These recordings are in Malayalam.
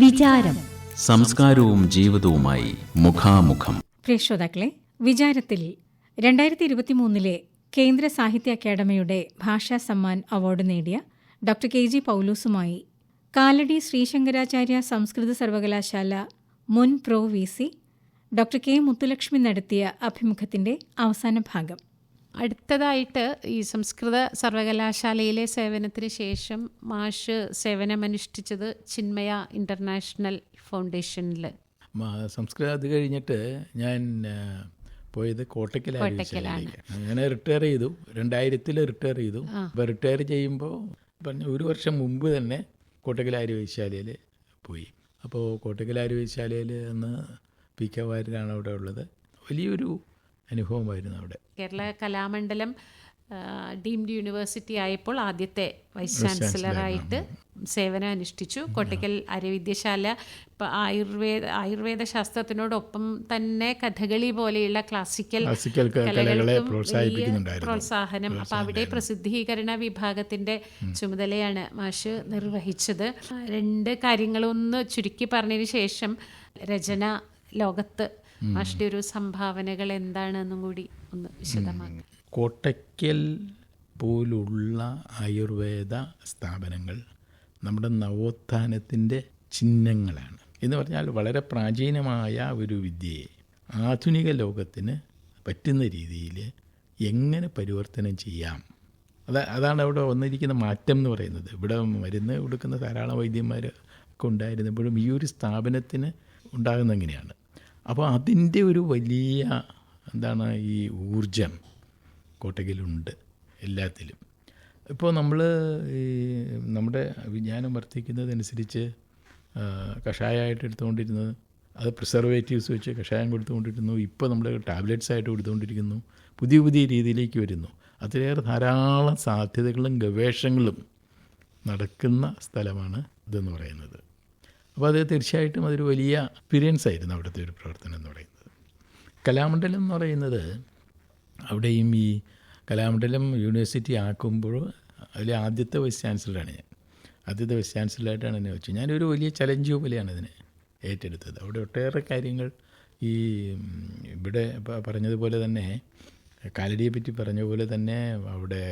വിചാരം. സംസ്കാരവും ജീവിതവുമായി മുഖാമുഖം. പ്രിയ ശ്രോതാക്കളെ വിചാരത്തിൽ രണ്ടായിരത്തി ഇരുപത്തി മൂന്നിലെ കേന്ദ്ര സാഹിത്യ അക്കാദമിയുടെ ഭാഷാ സമ്മാൻ അവാർഡ് നേടിയ ഡോക്ടർ കെ ജി പൗലൂസുമായി കാലടി ശ്രീശങ്കരാചാര്യ സംസ്കൃത സർവകലാശാല മുൻ pro V C doctor K Muthulakshmi നടത്തിയ അഭിമുഖത്തിന്റെ അവസാന ഭാഗം. അടുത്തതായിട്ട് ഈ സംസ്കൃത സർവകലാശാലയിലെ സേവനത്തിന് ശേഷം മാഷ് സേവനമനുഷ്ഠിച്ചത് ചിന്മയ ഇന്റർനാഷണൽ ഫൗണ്ടേഷനിൽ സംസ്കൃതം അത് കഴിഞ്ഞിട്ട് ഞാൻ പോയത് കോട്ടക്കൽ ഞാൻ അങ്ങനെ റിട്ടയർ ചെയ്തു. രണ്ടായിരത്തിൽ റിട്ടയർ ചെയ്തു. അപ്പോൾ റിട്ടയർ ചെയ്യുമ്പോൾ പറഞ്ഞ ഒരു വർഷം മുമ്പ് തന്നെ കോട്ടക്കലാരി വൈശാലയിൽ പോയി. അപ്പോൾ കോട്ടക്കലാരി വൈശാലയിൽ അന്ന് പി കെ വാര്യനാണ് അവിടെ ഉള്ളത്. വലിയൊരു അനുഭവമായിരുന്നു അവിടെ. കേരള കലാമണ്ഡലം ഡീംഡ് യൂണിവേഴ്സിറ്റി ആയപ്പോൾ ആദ്യത്തെ വൈസ് ചാൻസലറായിട്ട് സേവനം അനുഷ്ഠിച്ചു കോട്ടയ്ക്കൽ അരവിദ്യശാല ഇപ്പം ആയുർവേദ ആയുർവേദ ശാസ്ത്രത്തിനോടൊപ്പം തന്നെ കഥകളി പോലെയുള്ള ക്ലാസിക്കൽ കലകളെ കലകൾക്കും പ്രോത്സാഹനം. അപ്പം അവിടെ പ്രസിദ്ധീകരണ വിഭാഗത്തിന്റെ ചുമതലയാണ് മാഷ് നിർവഹിച്ചത്. രണ്ട് കാര്യങ്ങളൊന്ന് ചുരുക്കി പറഞ്ഞതിന് ശേഷം രചന ലോകത്ത് മാഷിന്റെ ഒരു സംഭാവനകൾ എന്താണെന്നും കൂടി ഒന്ന് വിശദമാക്കാം. കോട്ടയ്ക്കൽ പോലുള്ള ആയുർവേദ സ്ഥാപനങ്ങൾ നമ്മുടെ നവോത്ഥാനത്തിന്റെ ചിഹ്നങ്ങളാണ്. എന്ന് പറഞ്ഞാൽ വളരെ പ്രാചീനമായ ഒരു വിദ്യയെ ആധുനിക ലോകത്തിന് പറ്റുന്ന രീതിയിൽ എങ്ങനെ പരിവർത്തനം ചെയ്യാം? അതാ അതാണ് അവിടെ വന്നിരിക്കുന്ന മാറ്റം എന്ന് പറയുന്നത്. ഇവിടെ മരുന്ന് കൊടുക്കുന്ന ധാരാളം വൈദ്യന്മാർ ഒക്കെ ഉണ്ടായിരുന്നപ്പോഴും ഈ ഒരു സ്ഥാപനത്തിന് ഉണ്ടാകുന്ന എങ്ങനെയാണ്? അപ്പോൾ അതിന്റെ ഒരു വലിയ എന്താണ് ഈ ഊർജം കോട്ടകിലുണ്ട് എല്ലാത്തിലും. ഇപ്പോൾ നമ്മൾ ഈ നമ്മുടെ വിജ്ഞാനം വർദ്ധിക്കുന്നതനുസരിച്ച് കഷായമായിട്ട് എടുത്തുകൊണ്ടിരുന്നത് അത് പ്രിസർവേറ്റീവ്സ് വെച്ച് കഷായം കൊടുത്തുകൊണ്ടിരുന്നു ഇപ്പോൾ നമ്മൾ ടാബ്ലറ്റ്സ് ആയിട്ട് കൊടുത്തുകൊണ്ടിരിക്കുന്നു പുതിയ പുതിയ രീതിയിലേക്ക് വരുന്നു. അതിലേറെ ധാരാളം സാധ്യതകളും ഗവേഷണങ്ങളും നടക്കുന്ന സ്ഥലമാണ് ഇതെന്ന് പറയുന്നത്. അപ്പോൾ അത് തീർച്ചയായിട്ടും അതൊരു വലിയ എക്സ്പീരിയൻസ് ആയിരുന്നു അവിടുത്തെ ഒരു പ്രവർത്തനം എന്ന് പറയുന്നത്. കലാമണ്ഡലം എന്ന് പറയുന്നത് അവിടെയും ഈ കലാമണ്ഡലം യൂണിവേഴ്സിറ്റി ആക്കുമ്പോൾ അതിലെ ആദ്യത്തെ വൈസ് ചാൻസലറാണ് ഞാൻ. ആദ്യത്തെ വൈസ് ചാൻസലറായിട്ടാണ് എന്നെ വെച്ചത്. ഞാനൊരു വലിയ ചലഞ്ച് പോലെയാണ് ഇതിനെ ഏറ്റെടുത്തത്. അവിടെ ഒട്ടേറെ കാര്യങ്ങൾ ഈ ഇവിടെ പറഞ്ഞതുപോലെ തന്നെ കാലടിയെ പറ്റി പറഞ്ഞ പോലെ തന്നെ അവിടെ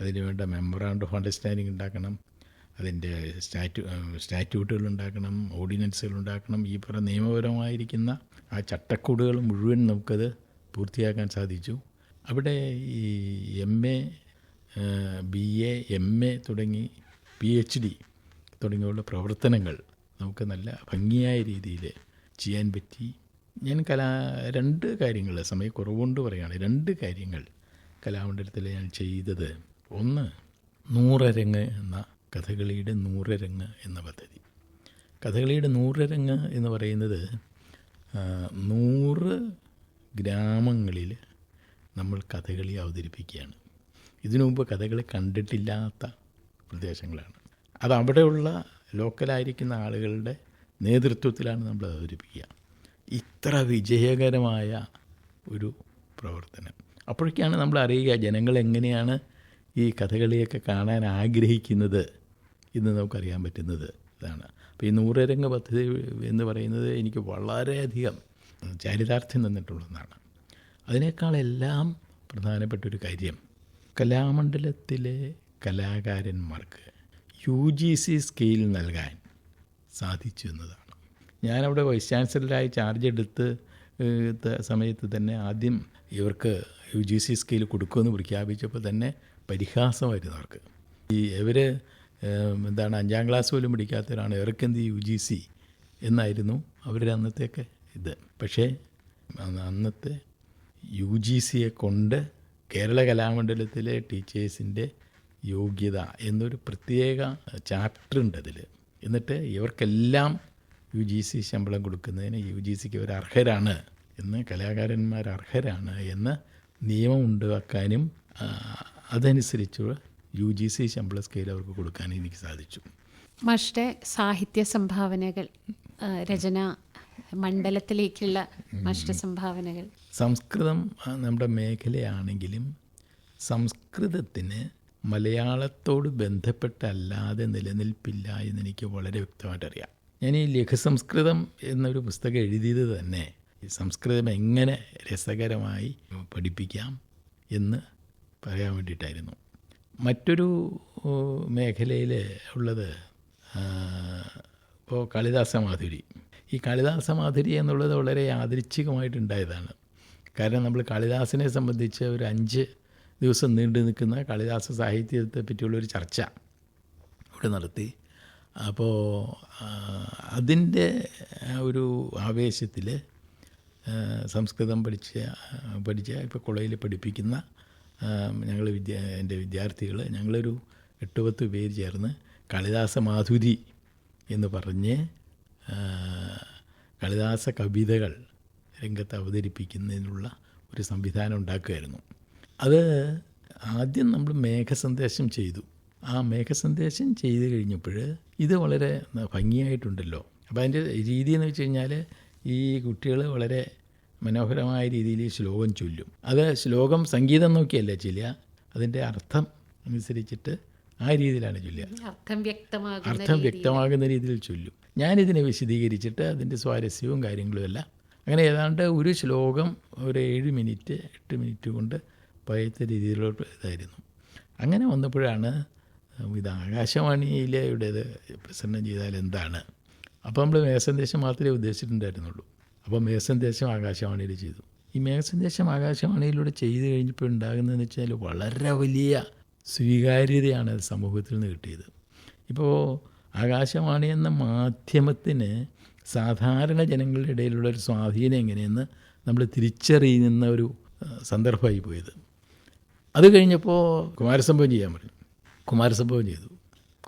അതിന് വേണ്ട മെമ്മറാണ്ട് ഓഫ് അണ്ടർസ്റ്റാൻഡിങ് ഉണ്ടാക്കണം. അതിന്റെ സ്റ്റാറ്റ്യൂ സ്റ്റാറ്റ്യൂട്ടുകൾ ഉണ്ടാക്കണം ഓർഡിനൻസുകൾ ഉണ്ടാക്കണം ഈ പറഞ്ഞ നിയമപരമായിരിക്കുന്ന ആ ചട്ടക്കൂടുകൾ മുഴുവൻ നമുക്കത് പൂർത്തിയാക്കാൻ സാധിച്ചു. അവിടെ ഈ M A B A M A തുടങ്ങി പി എച്ച് ഡി തുടങ്ങിയുള്ള പ്രവർത്തനങ്ങൾ നമുക്ക് നല്ല ഭംഗിയായ രീതിയിൽ ചെയ്യാൻ പറ്റി. ഞാൻ കലാ രണ്ട് കാര്യങ്ങൾ സമയക്കുറവുകൊണ്ട് പറയുകയാണ് രണ്ട് കാര്യങ്ങൾ കലാമണ്ഡലത്തിൽ ഞാൻ ചെയ്തത്. ഒന്ന് നൂറരങ്ങ് എന്ന കഥകളിയുടെ നൂറരങ്ങ് എന്ന പദ്ധതി. കഥകളിയുടെ നൂറരങ്ങ് എന്ന് പറയുന്നത് നൂറ് ഗ്രാമങ്ങളിൽ നമ്മൾ കഥകളി അവതരിപ്പിക്കുകയാണ്. ഇതിനു മുമ്പ് കഥകളി കണ്ടിട്ടില്ലാത്ത പ്രദേശങ്ങളാണ്. അത് അവിടെയുള്ള ലോക്കലായിരിക്കുന്ന ആളുകളുടെ നേതൃത്വത്തിലാണ് നമ്മൾ അവതരിപ്പിക്കുക. ഇത്ര വിജയകരമായ ഒരു പ്രവർത്തനം. അപ്പോഴൊക്കെയാണ് നമ്മൾ അറിയുക ജനങ്ങൾ എങ്ങനെയാണ് ഈ കഥകളിയൊക്കെ കാണാൻ ആഗ്രഹിക്കുന്നത്. എന്ന് നമുക്കറിയാൻ പറ്റുന്നത് ഇതാണ്. അപ്പോൾ ഈ നൂറരംഗ പദ്ധതി എന്ന് പറയുന്നത് എനിക്ക് വളരെയധികം ചാരിതാർത്ഥ്യം തന്നിട്ടുള്ളതാണ്. അതിനേക്കാളെല്ലാം പ്രധാനപ്പെട്ടൊരു കാര്യം കലാമണ്ഡലത്തിലെ കലാകാരന്മാർക്ക് യു ജി സി സ്കെയിൽ നൽകാൻ സാധിച്ചു എന്നതാണ്. ഞാനവിടെ വൈസ് ചാൻസലറായി ചാർജ് എടുത്ത് സമയത്ത് തന്നെ ആദ്യം ഇവർക്ക് യു ജി സി സ്കെയിൽ കൊടുക്കുമെന്ന് പ്രഖ്യാപിച്ചപ്പോൾ തന്നെ പരിഹാസമായിരുന്നു അവർക്ക്. ഈ ഇവർ എന്താണ് അഞ്ചാം ക്ലാസ് പോലും പഠിക്കാത്തവരാണ് എറക്കന്തി യു ജി സി എന്നായിരുന്നു അവരുടെ അന്നത്തെയൊക്കെ ഇത്. പക്ഷേ അന്ന് അന്നത്തെ യു ജി സിയെ കൊണ്ട് കേരള കലാമണ്ഡലത്തിലെ ടീച്ചേഴ്സിന്റെ യോഗ്യത എന്നൊരു പ്രത്യേക ചാപ്റ്റർ ഉണ്ട് അതിൽ എന്നിട്ട് ഇവർക്കെല്ലാം യു ജി സി ശമ്പളം കൊടുക്കുന്നതിന് യു ജി സിക്ക് ഇവർ അർഹരാണ് എന്ന് കലാകാരന്മാർ അർഹരാണ് എന്ന് നിയമം ഉണ്ടാക്കാനും ആ, അതനുസരിച്ച് യു ജി സി ശമ്പള സ്കെയിൽ അവർക്ക് കൊടുക്കാൻ എനിക്ക് സാധിച്ചു. മഷ്ടെ സാഹിത്യ സംഭാവനകൾ രചന മണ്ഡലത്തിലേക്കുള്ള മഷ്ട സംഭാവനകൾ. സംസ്കൃതം നമ്മുടെ മേഖലയാണെങ്കിലും സംസ്കൃതത്തിന് മലയാളത്തോട് ബന്ധപ്പെട്ടല്ലാതെ നിലനിൽപ്പില്ല എന്നെനിക്ക് വളരെ വ്യക്തമായിട്ടറിയാം. ഞാൻ ഈ ലഘുസംസ്കൃതം എന്നൊരു പുസ്തകം എഴുതിയത് തന്നെ സംസ്കൃതം എങ്ങനെ രസകരമായി പഠിപ്പിക്കാം എന്ന് പറയാൻ വേണ്ടിയിട്ടായിരുന്നു. മറ്റൊരു മേഖലയിൽ ഉള്ളത് ഇപ്പോൾ കാളിദാസ മാധുരി. ഈ കാളിദാസ മാധുരി എന്നുള്ളത് വളരെ യാദൃച്ഛികമായിട്ടുണ്ടായതാണ്. കാരണം നമ്മൾ കാളിദാസനെ സംബന്ധിച്ച് ഒരു അഞ്ച് ദിവസം നീണ്ടു നിൽക്കുന്ന കാളിദാസ സാഹിത്യത്തെ പറ്റിയുള്ളൊരു ചർച്ച ഇവിടെ നടത്തി. അപ്പോൾ അതിന്റെ ഒരു ആവേശത്തിൽ സംസ്കൃതം പഠിച്ച പഠിച്ച ഇപ്പോൾ കോളേജിൽ പഠിപ്പിക്കുന്ന ഞങ്ങൾ വിദ്യ എന്റെ വിദ്യാർത്ഥികൾ ഞങ്ങളൊരു എട്ട് പത്ത് പേര് ചേർന്ന് കളിദാസ മാധുരി എന്ന് പറഞ്ഞ് കളിദാസ കവിതകൾ രംഗത്ത് അവതരിപ്പിക്കുന്നതിനുള്ള ഒരു സംവിധാനം ഉണ്ടാക്കുമായിരുന്നു അത് ആദ്യം നമ്മൾ മേഘസന്ദേശം ചെയ്തു. ആ മേഘസന്ദേശം ചെയ്ത് കഴിഞ്ഞപ്പോൾ ഇത് വളരെ ഭംഗിയായിട്ടുണ്ടല്ലോ. അപ്പോൾ അതിന്റെ രീതി എന്ന് വെച്ച് കഴിഞ്ഞാൽ ഈ കുട്ടികൾ വളരെ മനോഹരമായ രീതിയിൽ ശ്ലോകം ചൊല്ലും. അത് ശ്ലോകം സംഗീതം നോക്കിയല്ല ചൊല്ലുക? അതിന്റെ അർത്ഥം അനുസരിച്ചിട്ട് ആ രീതിയിലാണ് ചൊല്ലുക. അർത്ഥം വ്യക്തമാകുന്ന അർത്ഥം വ്യക്തമാകുന്ന രീതിയിൽ ചൊല്ലും. ഞാനിതിനെ വിശദീകരിച്ചിട്ട് അതിന്റെ സ്വാരസ്യവും കാര്യങ്ങളും എല്ലാം. അങ്ങനെ ഏതാണ്ട് ഒരു ശ്ലോകം ഒരു ഏഴ് മിനിറ്റ് എട്ട് മിനിറ്റ് കൊണ്ട് പഴയത്തെ രീതിയിലുള്ള ഇതായിരുന്നു. അങ്ങനെ വന്നപ്പോഴാണ് ഇത് ആകാശവാണിയിലെ ഇവിടെ പ്രസന്നം ചെയ്താൽ എന്താണ്? അപ്പോൾ നമ്മൾ മേസന്ദേശം മാത്രമേ ഉദ്ദേശിച്ചിട്ടുണ്ടായിരുന്നുള്ളൂ. അപ്പോൾ മേഘസന്ദേശം ആകാശവാണിയിൽ ചെയ്തു. ഈ മേഘസന്ദേശം ആകാശവാണിയിലൂടെ ചെയ്തു കഴിഞ്ഞപ്പോൾ ഉണ്ടാകുന്നതെന്ന് വെച്ചാൽ വളരെ വലിയ സ്വീകാര്യതയാണ് അത് സമൂഹത്തിൽ നിന്ന് കിട്ടിയത്. ഇപ്പോൾ ആകാശവാണി എന്ന മാധ്യമത്തിന് സാധാരണ ജനങ്ങളുടെ ഇടയിലുള്ള ഒരു സ്വാധീനം എങ്ങനെയെന്ന് നമ്മൾ തിരിച്ചറിയുന്ന ഒരു സന്ദർഭമായി പോയത്. അത് കഴിഞ്ഞപ്പോൾ കുമാരസംഭവം ചെയ്യാൻ പറഞ്ഞു. കുമാരസംഭവം ചെയ്തു.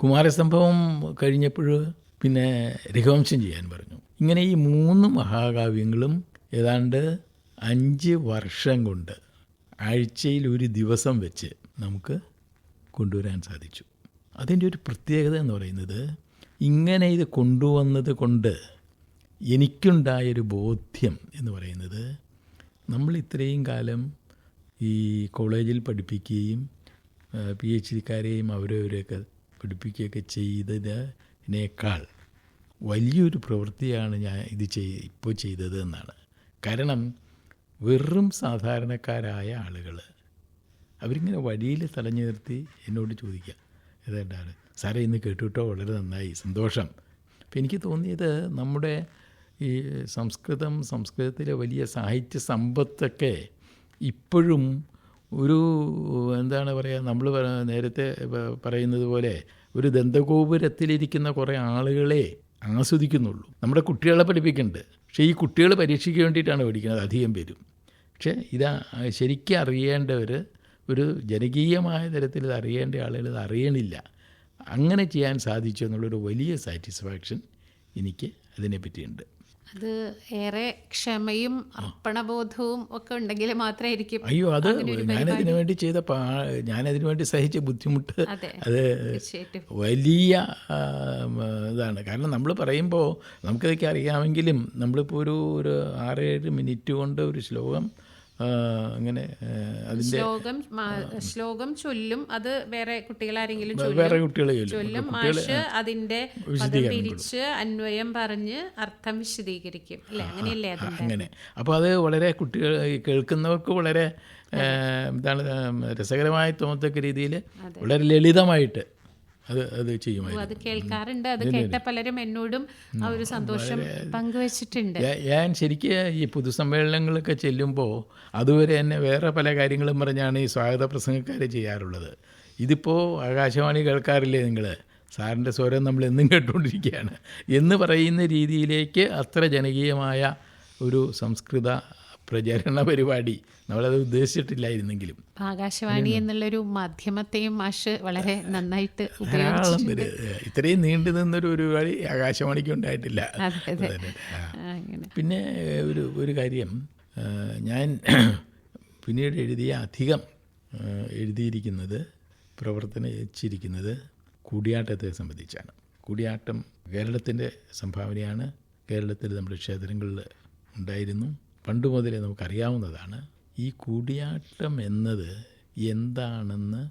കുമാരസംഭവം കഴിഞ്ഞപ്പോൾ പിന്നെ രഘുവംശം ചെയ്യാൻ പറഞ്ഞു. ഇങ്ങനെ ഈ മൂന്ന് മഹാകാവ്യങ്ങളും ഏതാണ്ട് അഞ്ച് വർഷം കൊണ്ട് ആഴ്ചയിൽ ഒരു ദിവസം വെച്ച് നമുക്ക് കൊണ്ടുവരാൻ സാധിച്ചു. അതിന്റെ ഒരു പ്രത്യേകത എന്ന് പറയുന്നത് ഇങ്ങനെ ഇത് കൊണ്ടുവന്നത് കൊണ്ട് എനിക്കുണ്ടായൊരു ബോധ്യം എന്ന് പറയുന്നത് നമ്മൾ ഇത്രയും കാലം ഈ കോളേജിൽ പഠിപ്പിക്കുകയും പി എച്ച് ഡിക്കാരെയും അവരവരെയൊക്കെ പഠിപ്പിക്കുകയൊക്കെ ചെയ്തതിനേക്കാൾ വലിയൊരു പ്രവൃത്തിയാണ് ഞാൻ ഇത് ചെയ് ഇപ്പോൾ ചെയ്തത് എന്നാണ്. കാരണം വെറും സാധാരണക്കാരായ ആളുകൾ അവരിങ്ങനെ വഴിയിൽ തലഞ്ഞു നിർത്തി എന്നോട് ചോദിക്കുക ഏതാണ്ടാണ്? സാറേ ഇന്ന് കേട്ടുട്ടോ? വളരെ നന്നായി. സന്തോഷം. അപ്പം എനിക്ക് തോന്നിയത് നമ്മുടെ ഈ സംസ്കൃതം സംസ്കൃതത്തിലെ വലിയ സാഹിത്യ സമ്പത്തൊക്കെ ഇപ്പോഴും ഒരു എന്താണ് പറയുക നമ്മൾ നേരത്തെ പറയുന്നത് പോലെ ഒരു ദന്തഗോപുരത്തിലിരിക്കുന്ന കുറേ ആളുകളെ ആസ്വദിക്കുന്നുള്ളൂ നമ്മുടെ കുട്ടികളെ പഠിപ്പിക്കുന്നുണ്ട് പക്ഷേ ഈ കുട്ടികൾ പരീക്ഷയ്ക്ക് വേണ്ടിയിട്ടാണ് പഠിക്കുന്നത്. അധികം പേരും. പക്ഷേ ഇതാ ശരിക്കും അറിയേണ്ടവർ ഒരു ജനകീയമായ തരത്തിൽ ഇത് അറിയേണ്ട ആളുകൾ ഇത് അറിയണില്ല. അങ്ങനെ ചെയ്യാൻ സാധിച്ചു എന്നുള്ളൊരു വലിയ സാറ്റിസ്ഫാക്ഷൻ എനിക്ക് അതിനെപ്പറ്റിയുണ്ട്. അത് ഏറെ ക്ഷമയും അർപ്പണബോധവും ഒക്കെ ഉണ്ടെങ്കിൽ മാത്രമായിരിക്കും അയ്യോ അത് ഞാനതിനു വേണ്ടി ചെയ്ത പാ ഞാനതിനു വേണ്ടി സഹിച്ച ബുദ്ധിമുട്ട്. അതെ വലിയ ഇതാണ്. കാരണം നമ്മൾ പറയുമ്പോൾ നമുക്കിതൊക്കെ അറിയാമെങ്കിലും നമ്മളിപ്പോൾ ഒരു ഒരു ആറേഴ് മിനിറ്റ് കൊണ്ട് ഒരു ശ്ലോകം അങ്ങനെ അതിന്റെ ശ്ലോകം ശ്ലോകം ചൊല്ലും. അത് വേറെ കുട്ടികളാരെങ്കിലും വേറെ കുട്ടികളെ ചൊല്ലും. മാഷ് അതിന്റെ തിരിച്ച് അന്വയം പറഞ്ഞ് അർത്ഥം വിശദീകരിക്കും. അല്ലെ അങ്ങനെയല്ലേ അങ്ങനെ. അപ്പോൾ അത് വളരെ കുട്ടികൾ കേൾക്കുന്നവർക്ക് വളരെ എന്താണ് രസകരമായി തോന്നത്തക്ക രീതിയിൽ വളരെ ലളിതമായിട്ട് അത് അത് ചെയ്യുമായിരുന്നു. അത് കേൾക്കാറുണ്ട്. അത് കേട്ട പലരും എന്നോടും ആ ഒരു സന്തോഷം പങ്കുവച്ചിട്ടുണ്ട്. ഞാൻ ശരിക്കും ഈ പൊതുസമ്മേളനങ്ങളൊക്കെ ചെല്ലുമ്പോൾ അതുവരെ തന്നെ വേറെ പല കാര്യങ്ങളും പറഞ്ഞാണ് ഈ സ്വാഗത പ്രസംഗക്കാർ ചെയ്യാറുള്ളത്. ഇതിപ്പോൾ ആകാശവാണി കേൾക്കാറില്ലേ നിങ്ങൾ സാറിന്റെ സ്വരം നമ്മൾ എന്നും കേട്ടുകൊണ്ടിരിക്കുകയാണ് എന്ന് പറയുന്ന രീതിയിലേക്ക് അത്ര ജനകീയമായ ഒരു സംസ്കൃത പ്രചരണ പരിപാടി. നമ്മളത് ഉദ്ദേശിച്ചിട്ടില്ലായിരുന്നെങ്കിലും. ആകാശവാണി എന്നുള്ളൊരു മാധ്യമത്തെയും മാഷ് വളരെ നന്നായിട്ട് ഇത്രയും നീണ്ടു നിന്നൊരു പരിപാടി ആകാശവാണിക്ക് ഉണ്ടായിട്ടില്ല. പിന്നെ ഒരു ഒരു കാര്യം ഞാൻ പിന്നീട് എഴുതിയ അധികം എഴുതിയിരിക്കുന്നത് എഴുതിയിരിക്കുന്നത് പ്രവർത്തനിച്ചിരിക്കുന്നത് കൂടിയാട്ടത്തെ സംബന്ധിച്ചാണ്. കൂടിയാട്ടം കേരളത്തിന്റെ സംഭാവനയാണ്. കേരളത്തിൽ നമ്മുടെ ക്ഷേത്രങ്ങളിൽ ഉണ്ടായിരുന്നു. പണ്ട് മുതലേ നമുക്കറിയാവുന്നതാണ് ഈ കൂടിയാട്ടം എന്നത് എന്താണെന്ന്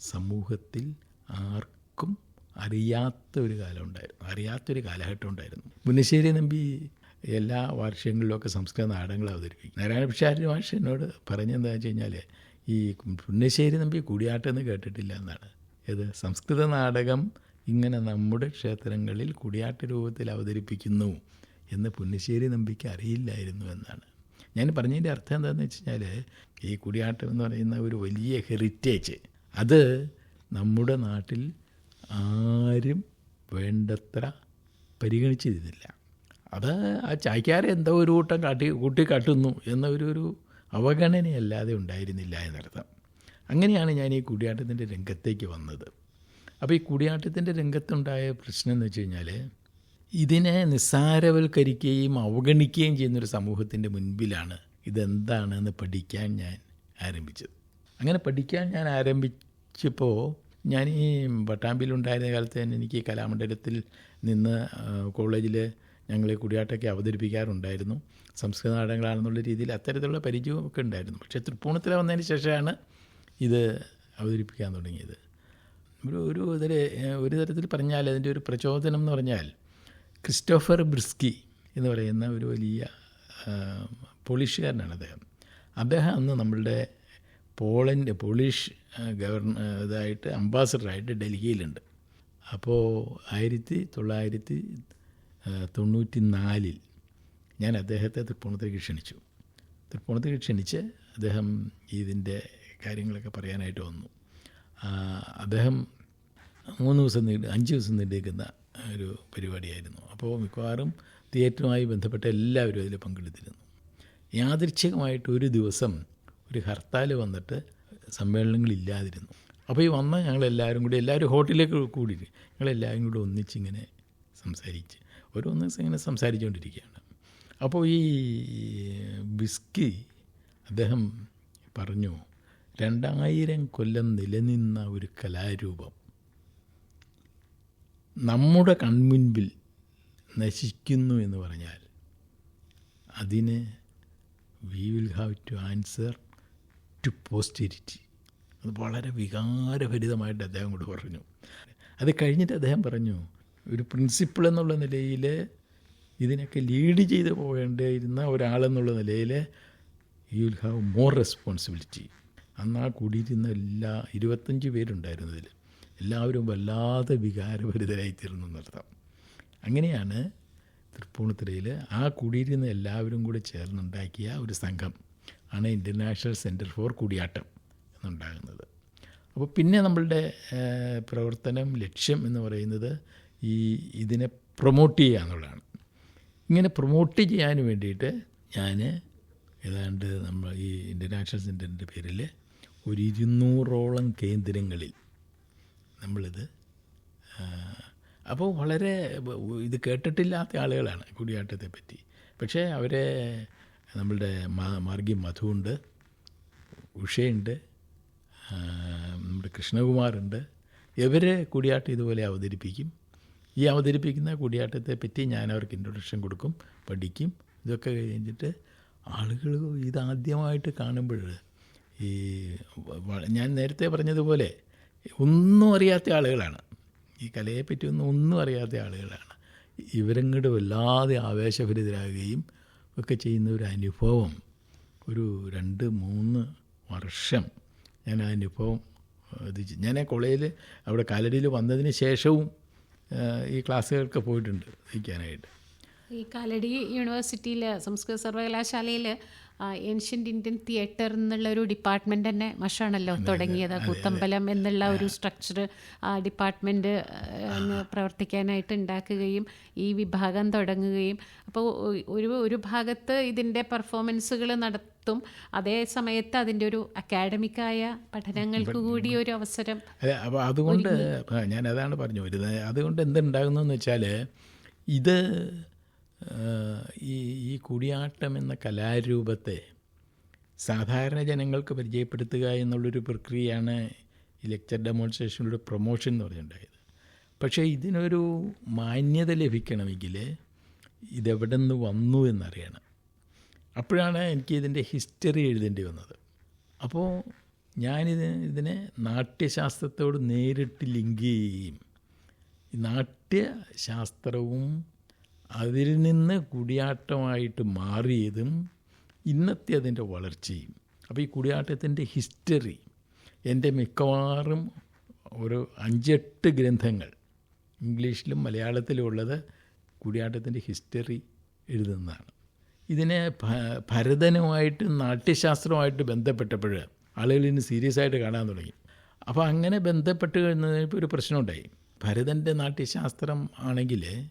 സമൂഹത്തിൽ ആർക്കും അറിയാത്ത ഒരു കാലം ഉണ്ടായിരുന്നു അറിയാത്തൊരു കാലഘട്ടം ഉണ്ടായിരുന്നു മുന്നശ്ശേരി നമ്പി എല്ലാ വാർഷികങ്ങളിലുമൊക്കെ സംസ്കൃത നാടകങ്ങൾ അവതരിപ്പിക്കും. നാരായണ പിഷാരി മാഷ് എന്നോട് പറഞ്ഞെന്താ വെച്ച് കഴിഞ്ഞാൽ ഈ പുന്നശ്ശേരി നമ്പി കൂടിയാട്ടം എന്ന് കേട്ടിട്ടില്ല എന്നാണ്. ഇത് സംസ്കൃത നാടകം ഇങ്ങനെ നമ്മുടെ ക്ഷേത്രങ്ങളിൽ കൂടിയാട്ട രൂപത്തിൽ അവതരിപ്പിക്കുന്നു എന്ന് പുന്നശ്ശേരി നമ്പിക്ക് അറിയില്ലായിരുന്നു എന്നാണ്. ഞാൻ പറഞ്ഞതിന്റെ അർത്ഥം എന്താണെന്ന് വെച്ച് കഴിഞ്ഞാൽ ഈ കുടിയാട്ടം എന്ന് പറയുന്ന ഒരു വലിയ ഹെറിറ്റേജ് അത് നമ്മുടെ നാട്ടിൽ ആരും വേണ്ടത്ര പരിഗണിച്ചിരുന്നില്ല. അത് ആ ചായ്ക്കാരെ എന്തോ ഒരു കൂട്ടം കാട്ടി കൂട്ടി കാട്ടുന്നു എന്ന ഒരു ഒരു അവഗണനയല്ലാതെ ഉണ്ടായിരുന്നില്ല എന്നർത്ഥം. അങ്ങനെയാണ് ഞാൻ ഈ കൂടിയാട്ടത്തിന്റെ രംഗത്തേക്ക് വന്നത്. അപ്പോൾ ഈ കൂടിയാട്ടത്തിന്റെ രംഗത്തുണ്ടായ പ്രശ്നം എന്ന് വെച്ച് കഴിഞ്ഞാൽ ഇതിനെ നിസ്സാരവൽക്കരിക്കുകയും അവഗണിക്കുകയും ചെയ്യുന്നൊരു സമൂഹത്തിന്റെ മുൻപിലാണ് ഇതെന്താണെന്ന് പഠിക്കാൻ ഞാൻ ആരംഭിച്ചത്. അങ്ങനെ പഠിക്കാൻ ഞാൻ ആരംഭിച്ചപ്പോൾ ഞാൻ ഈ പട്ടാമ്പിയിലുണ്ടായിരുന്ന കാലത്ത് തന്നെ എനിക്ക് കലാമണ്ഡലത്തിൽ നിന്ന് കോളേജിൽ ഞങ്ങൾ കുടിയാട്ടമൊക്കെ അവതരിപ്പിക്കാറുണ്ടായിരുന്നു. സംസ്കൃത നാടകങ്ങളാണെന്നുള്ള രീതിയിൽ അത്തരത്തിലുള്ള പരിചയമൊക്കെ ഉണ്ടായിരുന്നു. പക്ഷേ തൃപ്പൂണിത്തിൽ വന്നതിന് ശേഷമാണ് ഇത് അവതരിപ്പിക്കാൻ തുടങ്ങിയത്. ഒരു ഒരു ഇതിൽ ഒരു തരത്തിൽ പറഞ്ഞാൽ അതിന്റെ ഒരു പ്രചോദനം എന്ന് പറഞ്ഞാൽ ക്രിസ്റ്റോഫർ ബ്രിസ്കി എന്ന് പറയുന്ന ഒരു വലിയ പോളിഷുകാരനാണ് അദ്ദേഹം. അദ്ദേഹം അന്ന് നമ്മളുടെ പോളണ്ട് പോളിഷ് ഗവർണ ഇതായിട്ട് അംബാസഡറായിട്ട് ഡൽഹിയിലുണ്ട്. അപ്പോൾ ആയിരത്തി തൊള്ളായിരത്തി തൊണ്ണൂറ്റി നാലിൽ ഞാൻ അദ്ദേഹത്തെ തൃപ്പൂണത്തേക്ക് ക്ഷണിച്ചു. തൃപ്പൂണത്തേക്ക് ക്ഷണിച്ച് അദ്ദേഹം ഇതിന്റെ കാര്യങ്ങളൊക്കെ പറയാനായിട്ട് വന്നു. അദ്ദേഹം മൂന്ന് ദിവസം നീണ്ട് അഞ്ച് ദിവസം നീണ്ടിരിക്കുന്ന ഒരു പരിപാടിയായിരുന്നു. അപ്പോൾ മിക്കവാറും തിയേറ്ററുമായി ബന്ധപ്പെട്ട എല്ലാവരും അതിൽ പങ്കെടുത്തിരുന്നു. യാദൃച്ഛികമായിട്ട് ഒരു ദിവസം ഒരു ഹർത്താൽ വന്നിട്ട് സമ്മേളനങ്ങളില്ലാതിരുന്നു. അപ്പോൾ ഈ വന്ന ഞങ്ങളെല്ലാവരും കൂടി എല്ലാവരും ഹോട്ടലിലേക്ക് കൂടി ഞങ്ങളെല്ലാവരും കൂടി ഒന്നിച്ചിങ്ങനെ സംസാരിച്ച് ഓരോന്ന് ഇങ്ങനെ സംസാരിച്ചുകൊണ്ടിരിക്കുകയാണ്. അപ്പോൾ ഈ ബിസ്കി അദ്ദേഹം പറഞ്ഞു രണ്ടായിരം കൊല്ലം നിലനിന്ന ഒരു കലാരൂപം നമ്മുടെ കൺമുൻപിൽ നശിക്കുന്നു എന്ന് പറഞ്ഞാൽ അതിന് we will have to answer to posterity അത് വളരെ വികാരഭരിതമായിട്ട് അദ്ദേഹം കൂടെ പറഞ്ഞു. അത് കഴിഞ്ഞിട്ട് അദ്ദേഹം പറഞ്ഞു ഒരു പ്രിൻസിപ്പിൾ എന്നുള്ള നിലയിൽ ഇതിനൊക്കെ ലീഡ് ചെയ്ത് പോകേണ്ടിയിരുന്ന ഒരാളെന്നുള്ള നിലയിൽ you will have more responsibility അന്ന് കൂടിയിരുന്ന എല്ലാ ഇരുപത്തഞ്ച് പേരുണ്ടായിരുന്നതിൽ എല്ലാവരും വല്ലാതെ വികാരഭരിതരായിത്തീർന്നു എന്നർത്ഥം അങ്ങനെയാണ് തൃപ്പൂണിത്തുറയിൽ ആ കുടിയിരുന്ന എല്ലാവരും കൂടി ചേർന്നുണ്ടാക്കിയ ഒരു സംഘം. ആണ് ഇന്റർനാഷണൽ സെന്റർ ഫോർ കൂടിയാട്ടം എന്നുണ്ടാകുന്നത്. അപ്പോൾ പിന്നെ നമ്മളുടെ പ്രവർത്തനം ലക്ഷ്യം എന്ന് പറയുന്നത് ഈ ഇതിനെ പ്രൊമോട്ട് ചെയ്യുക എന്നുള്ളതാണ്. ഇങ്ങനെ പ്രൊമോട്ട് ചെയ്യാൻ വേണ്ടിയിട്ട് ഞാൻ ഏതാണ്ട് നമ്മൾ ഈ ഇന്റർനാഷണൽ സെന്ററിന്റെ പേരിൽ ഒരു ഇരുന്നൂറോളം കേന്ദ്രങ്ങളിൽ നമ്മളിത് അപ്പോൾ വളരെ ഇത് കേട്ടിട്ടില്ലാത്ത ആളുകളാണ് കൂടിയാട്ടത്തെ പറ്റി പക്ഷേ അവരെ നമ്മളുടെ മാർഗി മധുണ്ട് ഉഷയുണ്ട് നമ്മുടെ കൃഷ്ണകുമാറുണ്ട്. ഇവർ കൂടിയാട്ടം ഇതുപോലെ അവതരിപ്പിക്കും. ഈ അവതരിപ്പിക്കുന്ന കൂടിയാട്ടത്തെ പറ്റി ഞാൻ അവർക്ക് ഇൻട്രൊഡക്ഷൻ കൊടുക്കും പഠിക്കും. ഇതൊക്കെ കഴിഞ്ഞിട്ട് ആളുകൾ ഇതാദ്യമായിട്ട് കാണുമ്പോൾ ഈ ഞാൻ നേരത്തെ പറഞ്ഞതുപോലെ ഒന്നും അറിയാത്ത ആളുകളാണ്. ഈ കലയെപ്പറ്റി ഒന്നും ഒന്നും അറിയാത്ത ആളുകളാണ്. ഇവരങ്ങോട്ട് വല്ലാതെ ആവേശഭരിതരാകുകയും ഒക്കെ ചെയ്യുന്ന ഒരു അനുഭവം ഒരു രണ്ട് മൂന്ന് വർഷം ഞാൻ ആ അനുഭവം ഇത് ഞാൻ കോളേജിൽ അവിടെ കാലടിയിൽ വന്നതിന് ശേഷവും ഈ ക്ലാസ്സുകൾക്ക് പോയിട്ടുണ്ട് ഇരിക്കാനായിട്ട് ഈ കാലടി യൂണിവേഴ്സിറ്റിയിൽ സംസ്കൃത സർവകലാശാലയിൽ ഏൻഷ്യന്റ് ഇന്ത്യൻ തിയേറ്റർ എന്നുള്ള ഒരു ഡിപ്പാർട്ട്മെന്റ് തന്നെ മഷാണല്ലോ തുടങ്ങിയത്. കൂത്തമ്പലം എന്നുള്ള ഒരു സ്ട്രക്ചർ ആ ഡിപ്പാർട്ട്മെന്റ് പ്രവർത്തിക്കാനായിട്ട് ഉണ്ടാക്കുകയും ഈ വിഭാഗം തുടങ്ങുകയും. അപ്പോൾ ഒരു ഒരു ഭാഗത്ത് ഇതിന്റെ പെർഫോമൻസുകൾ നടത്തും. അതേ സമയത്ത് അതിന്റെ ഒരു അക്കാഡമിക്കായ പഠനങ്ങൾക്ക് കൂടി ഒരു അവസരം അപ്പോൾ അതുകൊണ്ട് ഞാൻ അതാണ് പറഞ്ഞു വരുന്നത് അതുകൊണ്ട് എന്തുണ്ടാകുന്നതെന്ന് വെച്ചാൽ ഇത് ഈ ഈ കൂടിയാട്ടം എന്ന കലാരൂപത്തെ സാധാരണ ജനങ്ങൾക്ക് പരിചയപ്പെടുത്തുക എന്നുള്ളൊരു പ്രക്രിയയാണ് ഈ ലെക്ചർ ഡെമോൺസ്ട്രേഷനിലൂടെ പ്രൊമോഷൻ എന്ന് പറഞ്ഞിട്ടുണ്ടായത്. പക്ഷേ ഇതിനൊരു മാന്യത ലഭിക്കണമെങ്കിൽ ഇതെവിടെ നിന്ന് വന്നു എന്നറിയണം. അപ്പോഴാണ് എനിക്ക് ഇതിന്റെ ഹിസ്റ്ററി എഴുതേണ്ടി വന്നത്. അപ്പോൾ ഞാനിത് ഇതിനെ നാട്യശാസ്ത്രത്തോട് നേരിട്ട് ലിങ്ക് ചെയ്യുകയും നാട്യശാസ്ത്രവും അതിൽ നിന്ന് കുടിയാട്ടമായിട്ട് മാറിയതും ഇന്നത്തെ അതിന്റെ വളർച്ചയും. അപ്പോൾ ഈ കുടിയാട്ടത്തിന്റെ ഹിസ്റ്ററി എന്റെ മിക്കവാറും ഒരു അഞ്ചെട്ട് ഗ്രന്ഥങ്ങൾ ഇംഗ്ലീഷിലും മലയാളത്തിലും ഉള്ളത് കുടിയാട്ടത്തിന്റെ ഹിസ്റ്ററി എഴുതുന്നതാണ്. ഇതിനെ ഭരതനുമായിട്ട് നാട്യശാസ്ത്രവുമായിട്ട് ബന്ധപ്പെട്ടപ്പോൾ ആളുകൾ ഇന്ന് സീരിയസ് ആയിട്ട് കാണാൻ തുടങ്ങി. അപ്പോൾ അങ്ങനെ ബന്ധപ്പെട്ട് കഴിഞ്ഞപ്പോൾ ഒരു പ്രശ്നമുണ്ടായി. ഭരതന്റെ നാട്യശാസ്ത്രം ആണെങ്കിൽ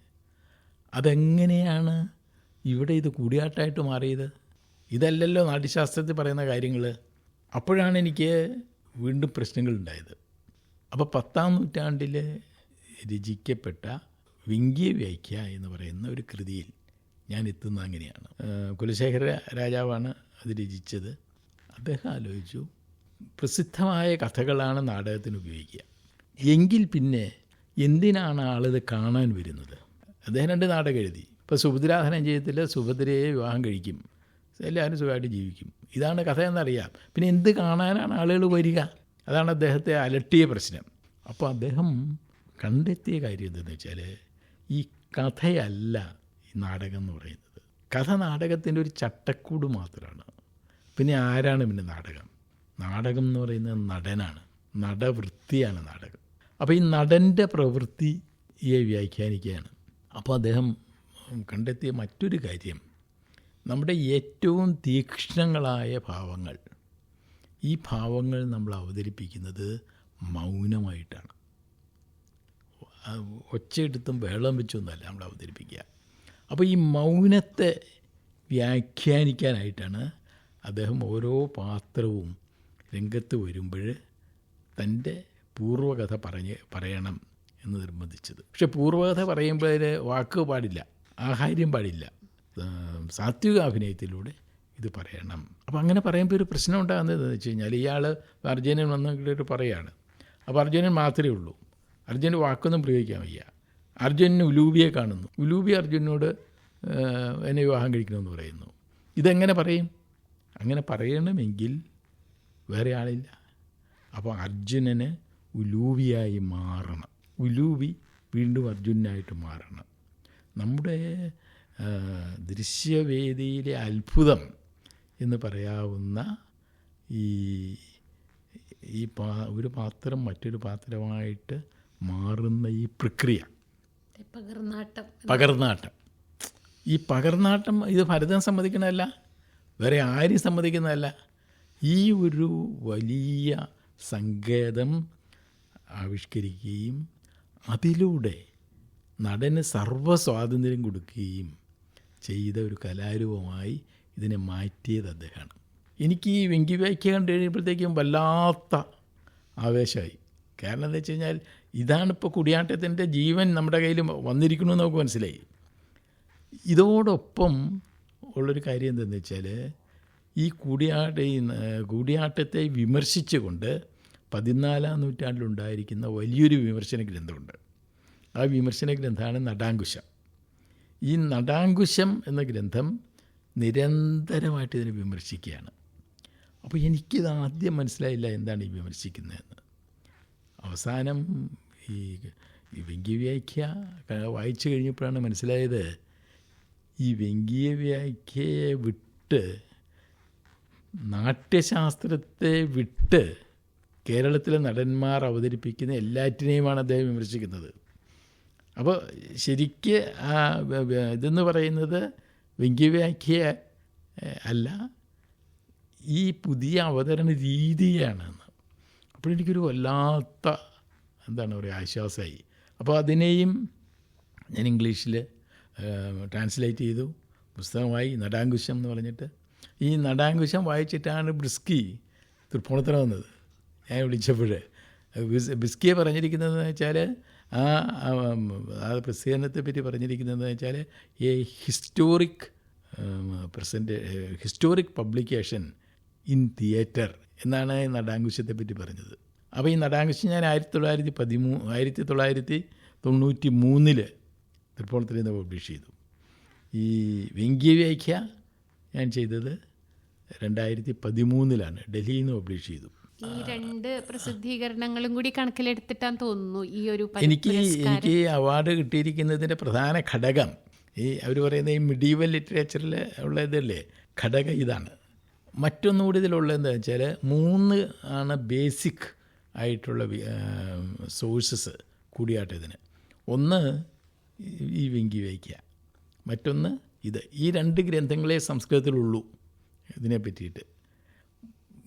അതെങ്ങനെയാണ് ഇവിടെ ഇത് കൂടിയാട്ടായിട്ട് മാറിയത്? ഇതല്ലല്ലോ നാട്യശാസ്ത്രത്തിൽ പറയുന്ന കാര്യങ്ങൾ അപ്പോഴാണ് എനിക്ക് വീണ്ടും പ്രശ്നങ്ങൾ ഉണ്ടായത് അപ്പോൾ പത്താം നൂറ്റാണ്ടിൽ രചിക്കപ്പെട്ട വിങ്കിയ വ്യാഖ്യ എന്ന് പറയുന്ന ഒരു കൃതിയിൽ ഞാൻ എത്തുന്നത് അങ്ങനെയാണ്. കുലശേഖര രാജാവാണ് അത് രചിച്ചത്. അദ്ദേഹം ആലോചിച്ചു പ്രസിദ്ധമായ കഥകളാണ് നാടകത്തിന് ഉപയോഗിക്കുക. എങ്കിൽ പിന്നെ എന്തിനാണ് ആളിത് കാണാൻ വരുന്നത്? അദ്ദേഹം രണ്ട് നാടകം എഴുതി. ഇപ്പോൾ സുഭദ്രാഹനം ചെയ്യത്തില്ല സുഭദ്രയെ വിവാഹം കഴിക്കും. എല്ലാവരും സുഖമായിട്ട് ജീവിക്കും. ഇതാണ് കഥ എന്നറിയാം പിന്നെ എന്ത് കാണാനാണ് ആളുകൾ വരിക? അതാണ് അദ്ദേഹത്തെ അലട്ടിയ പ്രശ്നം. അപ്പോൾ അദ്ദേഹം കണ്ടെത്തിയ കാര്യം എന്തെന്ന് വെച്ചാൽ ഈ കഥയല്ല ഈ നാടകം എന്ന് പറയുന്നത്. കഥ നാടകത്തിന്റെ ഒരു ചട്ടക്കൂട് മാത്രമാണ്. പിന്നെ ആരാണ് പിന്നെ നാടകം? നാടകം എന്ന് പറയുന്നത് നടനാണ്. നടവൃത്തിയാണ് നാടകം. അപ്പോൾ ഈ നടന്റെ പ്രവൃത്തിയെ വ്യാഖ്യാനിക്കുകയാണ്. അപ്പോൾ അദ്ദേഹം കണ്ടെത്തിയ മറ്റൊരു കാര്യം. നമ്മുടെ ഏറ്റവും തീക്ഷ്ണങ്ങളായ ഭാവങ്ങൾ ഈ ഭാവങ്ങൾ നമ്മൾ അവതരിപ്പിക്കുന്നത് മൗനമായിട്ടാണ്. ഒച്ചയെടുത്തും വെള്ളം വെച്ചൊന്നുമല്ല നമ്മൾ അവതരിപ്പിക്കുക. അപ്പോൾ ഈ മൗനത്തെ വ്യാഖ്യാനിക്കാനായിട്ടാണ് അദ്ദേഹം ഓരോ പാത്രവും രംഗത്ത് വരുമ്പോൾ തന്റെ പൂർവകഥ പറഞ്ഞ് പറയണം. എന്ന് നിർബന്ധിച്ചത്. പക്ഷെ പൂർവകഥ പറയുമ്പോൾ വാക്ക് പാടില്ല ആഹാര്യം പാടില്ല. സാത്വിക അഭിനയത്തിലൂടെ ഇത് പറയണം. അപ്പോൾ അങ്ങനെ പറയുമ്പോൾ ഒരു പ്രശ്നം ഉണ്ടാകുന്നത് എന്ന് വെച്ച് കഴിഞ്ഞാൽ ഇയാൾ അർജുനൻ വന്നിട്ട് പറയാണ്. അപ്പോൾ അർജുനൻ മാത്രമേ ഉള്ളൂ. അർജുനൻ വാക്കൊന്നും പ്രയോഗിക്കാൻ വയ്യ. അർജുനന് ഉലൂബിയെ കാണുന്നു. ഉലൂബി അർജുനോട് എന്നെ വിവാഹം കഴിക്കണമെന്ന് പറയുന്നു. ഇതെങ്ങനെ പറയും? അങ്ങനെ പറയണമെങ്കിൽ വേറെ ആളില്ല. അപ്പോൾ അർജുനന് ഉലൂബിയായി മാറണം. ഉലൂബി വീണ്ടും അർജുനായിട്ട് മാറണം. നമ്മുടെ ദൃശ്യവേദിയിലെ അത്ഭുതം എന്ന് പറയാവുന്ന ഈ ഈ പാ ഒരു പാത്രം മറ്റൊരു പാത്രമായിട്ട് മാറുന്ന ഈ പ്രക്രിയ. പകർന്നാട്ടം. പകർന്നാട്ടം. ഈ പകർന്നാട്ടം ഇത് ഭരതൻ സമ്മതിക്കണമല്ല വേറെ ആരും സമ്മതിക്കുന്നതല്ല. ഈ ഒരു വലിയ സങ്കേതം ആവിഷ്കരിക്കുകയും അതിലൂടെ നടന് സർവ സ്വാതന്ത്ര്യം കൊടുക്കുകയും ചെയ്ത ഒരു കലാരൂപമായി ഇതിനെ മാറ്റിയത് അദ്ദേഹമാണ്. എനിക്ക് ഈ വെങ്കി വ്യാഖ്യ കണ്ടു കഴിഞ്ഞപ്പോഴത്തേക്കും വല്ലാത്ത ആവേശമായി. കാരണം എന്താ വെച്ച് കഴിഞ്ഞാൽ ഇതാണിപ്പോൾ കുടിയാട്ടത്തിന്റെ ജീവൻ നമ്മുടെ കയ്യിൽ വന്നിരിക്കണമെന്ന് നമുക്ക് മനസ്സിലായി. ഇതോടൊപ്പം ഉള്ളൊരു കാര്യം എന്തെന്ന് വെച്ചാൽ ഈ കൂടിയാട്ട കൂടിയാട്ടത്തെ വിമർശിച്ചുകൊണ്ട് പതിനാലാം നൂറ്റാണ്ടിലുണ്ടായിരിക്കുന്ന വലിയൊരു വിമർശന ഗ്രന്ഥമുണ്ട്. ആ വിമർശന ഗ്രന്ഥമാണ് നടാങ്കുശം. ഈ നടാങ്കുശം എന്ന ഗ്രന്ഥം നിരന്തരമായിട്ട് ഇതിനെ വിമർശിക്കുകയാണ്. അപ്പോൾ എനിക്കിത് ആദ്യം മനസ്സിലായില്ല എന്താണ് ഈ വിമർശിക്കുന്നതെന്ന്. അവസാനം ഈ വെങ്കിയ വ്യാഖ്യ വായിച്ചു കഴിഞ്ഞപ്പോഴാണ് മനസ്സിലായത് ഈ വെങ്കിയ വ്യാഖ്യയെ വിട്ട് നാട്യശാസ്ത്രത്തെ വിട്ട് കേരളത്തിലെ നടന്മാർ അവതരിപ്പിക്കുന്ന എല്ലാറ്റിനെയുമാണ് അദ്ദേഹം വിമർശിക്കുന്നത്. അപ്പോൾ ശരിക്ക് ആ ഇതെന്ന് പറയുന്നത് വ്യംഗ്യവ്യാഖ്യ അല്ല. ഈ പുതിയ അവതരണ രീതിയാണെന്ന് അപ്പോൾ എനിക്കൊരു വല്ലാത്ത എന്താണ് പറയുക ആശ്വാസമായി. അപ്പോൾ അതിനെയും ഞാൻ ഇംഗ്ലീഷിൽ ട്രാൻസ്ലേറ്റ് ചെയ്തു. പുസ്തകമായി നടാങ്കുശം എന്ന് പറഞ്ഞിട്ട്. ഈ നടാങ്കുശം വായിച്ചിട്ടാണ് ബ്രിസ്കി തൃപ്പൂണിത്തറ വന്നത്. വിളിച്ചപ്പോൾ ബിസ് ബിസ്കിയെ പറഞ്ഞിരിക്കുന്നതെന്ന് വെച്ചാൽ ആ ആ, പ്രസിദ്ധീകരണത്തെ പറ്റി പറഞ്ഞിരിക്കുന്നതെന്ന് വെച്ചാൽ a historic present historic publication in theatre എന്നാണ് ഈ നടാങ്കുശത്തെ പറ്റി പറഞ്ഞത്. അപ്പോൾ ഈ നടാങ്കുശം ഞാൻ ആയിരത്തി തൊള്ളായിരത്തി പതിമൂ ആയിരത്തി തൊള്ളായിരത്തി തൊണ്ണൂറ്റി മൂന്നിൽ തൃപ്പൂണത്തിൽ നിന്ന് പബ്ലിഷ് ചെയ്തു. ഈ വെങ്കിയവ്യാഖ്യ ഞാൻ ചെയ്തത് രണ്ടായിരത്തി പതിമൂന്നിലാണ് ഡൽഹിയിൽ നിന്ന് പബ്ലിഷ് ചെയ്തു. ഈ രണ്ട് പ്രസിദ്ധീകരണങ്ങളും കൂടി കണക്കിലെടുത്തിട്ടാന്ന് തോന്നുന്നു ഈ ഒരു എനിക്ക് എനിക്ക് ഈ അവാർഡ് കിട്ടിയിരിക്കുന്നതിന്റെ പ്രധാന ഘടകം ഈ അവർ പറയുന്ന ഈ മിഡീവൽ ലിറ്ററേച്ചറിൽ ഉള്ള ഇതല്ലേ? ഘടകം ഇതാണ്. മറ്റൊന്നുകൂടി എന്താ വെച്ചാൽ മൂന്ന് ആണ് ബേസിക് ആയിട്ടുള്ള സോഴ്സസ് കൂടിയാട്ടത്തിന് ഒന്ന് ഈ വെങ്കി വയ്ക്കുക മറ്റൊന്ന് ഇത്. ഈ രണ്ട് ഗ്രന്ഥങ്ങളെ സംസ്കൃതത്തിലുള്ളൂ ഇതിനെ പറ്റിയിട്ട്.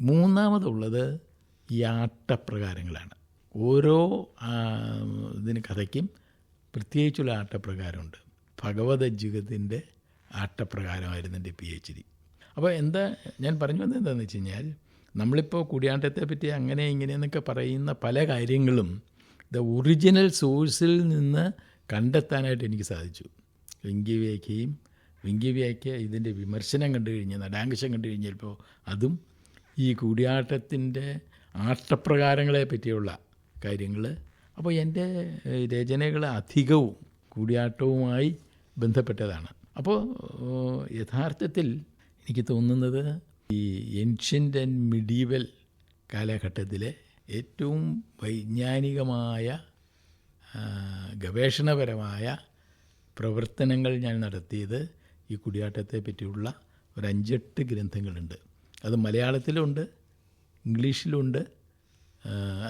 മൂന്നാമതുള്ളത് ഈ ആട്ടപ്രകാരങ്ങളാണ്. ഓരോ ഇതിന് കഥയ്ക്കും പ്രത്യേകിച്ചുള്ള ആട്ടപ്രകാരമുണ്ട്. ഭഗവതജുഗത്തിന്റെ ആട്ടപ്രകാരമായിരുന്നു എന്റെ പി എച്ച് ഡി അപ്പോൾ എന്താ ഞാൻ പറഞ്ഞു വന്നത് എന്താണെന്ന് വെച്ച് കഴിഞ്ഞാൽ നമ്മളിപ്പോൾ കൂടിയാട്ടത്തെ പറ്റി അങ്ങനെ ഇങ്ങനെയെന്നൊക്കെ പറയുന്ന പല കാര്യങ്ങളും ദ ഒറിജിനൽ സോഴ്സിൽ നിന്ന് കണ്ടെത്താനായിട്ട് എനിക്ക് സാധിച്ചു. വെങ്കിവ്യാഖ്യയും വെങ്കിവ്യാഖ്യ ഇതിന്റെ വിമർശനം കണ്ടു കഴിഞ്ഞാൽ നടാങ്കശം കണ്ടു കഴിഞ്ഞപ്പോൾ അതും ഈ കൂടിയാട്ടത്തിന്റെ ആട്ടപ്രകാരങ്ങളെ പറ്റിയുള്ള കാര്യങ്ങൾ. അപ്പോൾ എന്റെ രചനകൾ അധികവും കൂടിയാട്ടവുമായി ബന്ധപ്പെട്ടതാണ്. അപ്പോൾ യഥാർത്ഥത്തിൽ എനിക്ക് തോന്നുന്നത് ഈ ഏൻഷ്യന്റ് ആൻഡ് മിഡീവൽ കാലഘട്ടത്തിലെ ഏറ്റവും വൈജ്ഞാനികമായ ഗവേഷണപരമായ പ്രവർത്തനങ്ങൾ ഞാൻ നടത്തിയത് ഈ കുടിയാട്ടത്തെ പറ്റിയുള്ള ഒരു അഞ്ചെട്ട് ഗ്രന്ഥങ്ങളുണ്ട്. അത് മലയാളത്തിലുണ്ട് ഇംഗ്ലീഷിലുണ്ട്.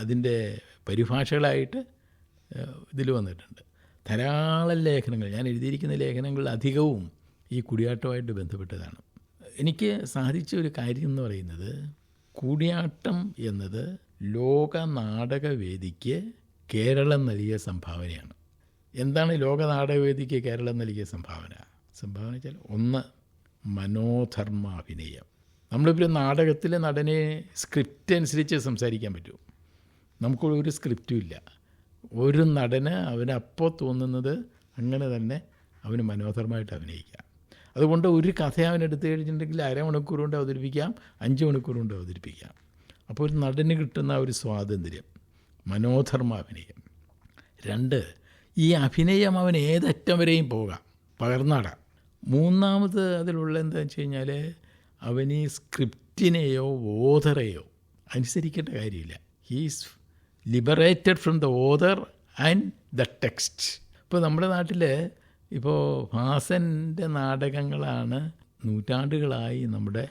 അതിന്റെ പരിഭാഷകളായിട്ട് ഇതിൽ വന്നിട്ടുണ്ട്. ധാരാളം ലേഖനങ്ങൾ ഞാൻ എഴുതിയിരിക്കുന്ന ലേഖനങ്ങൾ അധികവും ഈ കൂടിയാട്ടമായിട്ട് ബന്ധപ്പെട്ടതാണ്. എനിക്ക് സാധിച്ച ഒരു കാര്യം എന്ന് പറയുന്നത് കൂടിയാട്ടം എന്നത് ലോക നാടകവേദിക്ക് കേരളം നൽകിയ സംഭാവനയാണ്. എന്താണ് ലോക നാടകവേദിക്ക് കേരളം നൽകിയ സംഭാവന? സംഭാവന വെച്ചാൽ ഒന്ന് മനോധർമാഭിനയം. നമ്മളിപ്പോൾ നാടകത്തിൽ നടനെ സ്ക്രിപ്റ്റ് അനുസരിച്ച് സംസാരിക്കാൻ പറ്റും. നമുക്ക് ഒരു സ്ക്രിപ്റ്റും ഇല്ല. ഒരു നടന് അവനപ്പോൾ തോന്നുന്നത് അങ്ങനെ തന്നെ അവന് മനോഹരമായിട്ട് അഭിനയിക്കാം. അതുകൊണ്ട് ഒരു കഥ അവൻ എടുത്തു കഴിഞ്ഞിട്ടുണ്ടെങ്കിൽ അരമണിക്കൂർ കൊണ്ട് അവതരിപ്പിക്കാം അഞ്ച് മണിക്കൂർ കൊണ്ട് അവതരിപ്പിക്കാം. അപ്പോൾ ഒരു നടന് കിട്ടുന്ന ഒരു സ്വാതന്ത്ര്യം മനോധർമ്മ അഭിനയം. രണ്ട് ഈ അഭിനയം അവൻ ഏതറ്റം വരെയും പോകാം പകർന്നാടാം. മൂന്നാമത് അതിലുള്ള എന്താ വെച്ച് കഴിഞ്ഞാൽ അവൻ ഈ സ്ക്രിപ്റ്റിനെയോ ഓതറെയോ അനുസരിക്കേണ്ട കാര്യമില്ല. He's liberated from the author and the text ഇപ്പോൾ നമ്മുടെ നാട്ടിൽ ഇപ്പോൾ ഭാസന്റെ നാടകങ്ങളാണ് നൂറ്റാണ്ടുകളായി നമ്മുടെ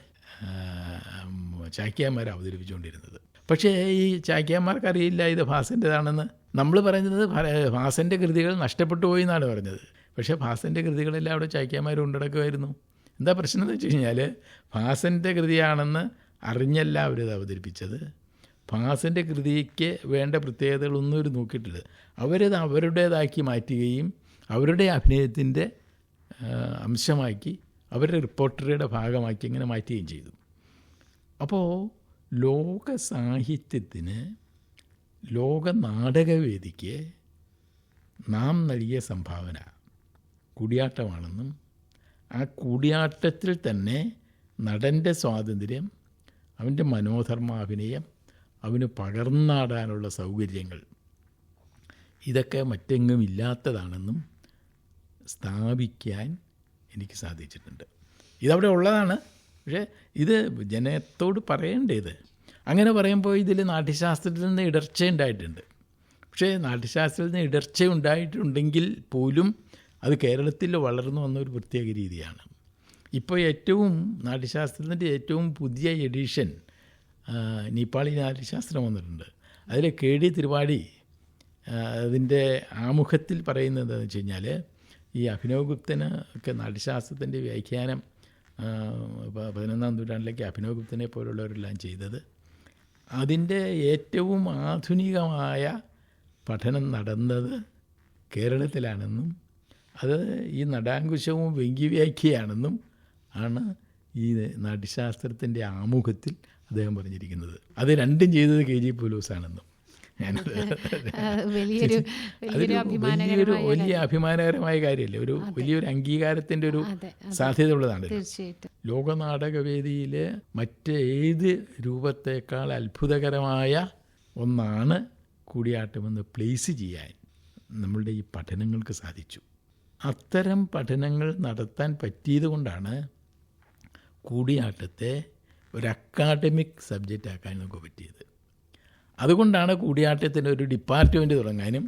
ചാക്യാന്മാർ അവതരിപ്പിച്ചുകൊണ്ടിരുന്നത്. പക്ഷേ ഈ ചാക്യാന്മാർക്ക് അറിയില്ല ഇത് ഭാസന്റെതാണെന്ന് നമ്മൾ പറയുന്നത് ഭാസന്റെ കൃതികൾ നഷ്ടപ്പെട്ടു പോയി എന്നാണ് പറഞ്ഞത്. പക്ഷേ ഭാസന്റെ കൃതികളെല്ലാം അവിടെ ചാക്യാന്മാർ കൊണ്ടുനടക്കുമായിരുന്നു. എന്താ പ്രശ്നം എന്ന് വെച്ച് കഴിഞ്ഞാൽ ഭാസന്റെ കൃതിയാണെന്ന് അറിഞ്ഞല്ല അവരിത് അവതരിപ്പിച്ചത്. ഭാസന്റെ കൃതിക്ക് വേണ്ട പ്രത്യേകതകളൊന്നും ഒരു നോക്കിയിട്ടില്ല. അവരത് അവരുടേതാക്കി മാറ്റുകയും അവരുടെ അഭിനയത്തിന്റെ അംശമാക്കി അവരുടെ റിപ്പോർട്ടറുടെ ഭാഗമാക്കി ഇങ്ങനെ മാറ്റുകയും ചെയ്തു. അപ്പോൾ ലോക സാഹിത്യത്തിന് ലോക നാടകവേദിക്ക് നാം നൽകിയ സംഭാവന കൂടിയാട്ടമാണെന്നും ആ കൂടിയാട്ടത്തിൽ തന്നെ നടന്റെ സ്വാതന്ത്ര്യം അവന്റെ മനോധർമാഭിനയം അവന് പകർന്നാടാനുള്ള സൗകര്യങ്ങൾ. ഇതൊക്കെ മറ്റെങ്ങും ഇല്ലാത്തതാണെന്നും സ്ഥാപിക്കാൻ എനിക്ക് സാധിച്ചിട്ടുണ്ട്. ഇതവിടെ ഉള്ളതാണ്. പക്ഷേ ഇത് ജനത്തോട് പറയേണ്ടത്. അങ്ങനെ പറയുമ്പോൾ ഇതിൽ നാട്യശാസ്ത്രത്തിൽ നിന്ന് ഇടർച്ച ഉണ്ടായിട്ടുണ്ട്. പക്ഷേ നാട്യശാസ്ത്രത്തിൽ നിന്ന് ഇടർച്ച ഉണ്ടായിട്ടുണ്ടെങ്കിൽ പോലും അത് കേരളത്തിൽ വളർന്നു വന്ന ഒരു പ്രത്യേക രീതിയാണ്. ഇപ്പോൾ ഏറ്റവും നാട്യശാസ്ത്രത്തിന്റെ ഏറ്റവും പുതിയ എഡിഷൻ നേപ്പാളി നാട്യശാസ്ത്രം വന്നിട്ടുണ്ട്. അതിൽ കെ ഡി തിരുവാടി അതിന്റെ ആമുഖത്തിൽ പറയുന്നത് എന്താണെന്ന് വെച്ച് കഴിഞ്ഞാൽ ഈ അഭിനവഗുപ്തന് ഒക്കെ നാട്യശാസ്ത്രത്തിന്റെ വ്യാഖ്യാനം പതിനൊന്നാം നൂറ്റാണ്ടിലേക്ക് അഭിനവഗുപ്തനെ പോലുള്ളവരെല്ലാം ചെയ്തത്. അതിന്റെ ഏറ്റവും ആധുനികമായ പഠനം നടന്നത് കേരളത്തിലാണെന്നും അത് ഈ നടാങ്കുശവും വ്യങ്കിവ്യാഖ്യയാണെന്നും ആണ് ഈ നാട്യശാസ്ത്രത്തിന്റെ ആമുഖത്തിൽ അദ്ദേഹം പറഞ്ഞിരിക്കുന്നത്. അത് രണ്ടും ചെയ്തത് കെ ജി പോലൂസാണെന്നും ഞാനത് വലിയൊരു വലിയൊരു വലിയ അഭിമാനകരമായ കാര്യമല്ലേ? ഒരു വലിയൊരു അംഗീകാരത്തിന്റെ ഒരു സാധ്യത ഉള്ളതാണ് ലോകനാടകവേദിയിലെ മറ്റേത് രൂപത്തേക്കാൾ അത്ഭുതകരമായ ഒന്നാണ് കൂടിയാട്ടമെന്ന് പ്ലേസ് ചെയ്യാൻ നമ്മളുടെ ഈ പഠനങ്ങൾക്ക് സാധിച്ചു. അത്തരം പഠനങ്ങൾ നടത്താൻ പറ്റിയത് കൊണ്ടാണ് കൂടിയാട്ടത്തെ ഒരു അക്കാഡമിക് സബ്ജക്റ്റ് ആക്കാൻ നമുക്ക് പറ്റിയത്. അതുകൊണ്ടാണ് കൂടിയാട്ടത്തിന് ഒരു ഡിപ്പാർട്ട്മെന്റ് തുടങ്ങാനും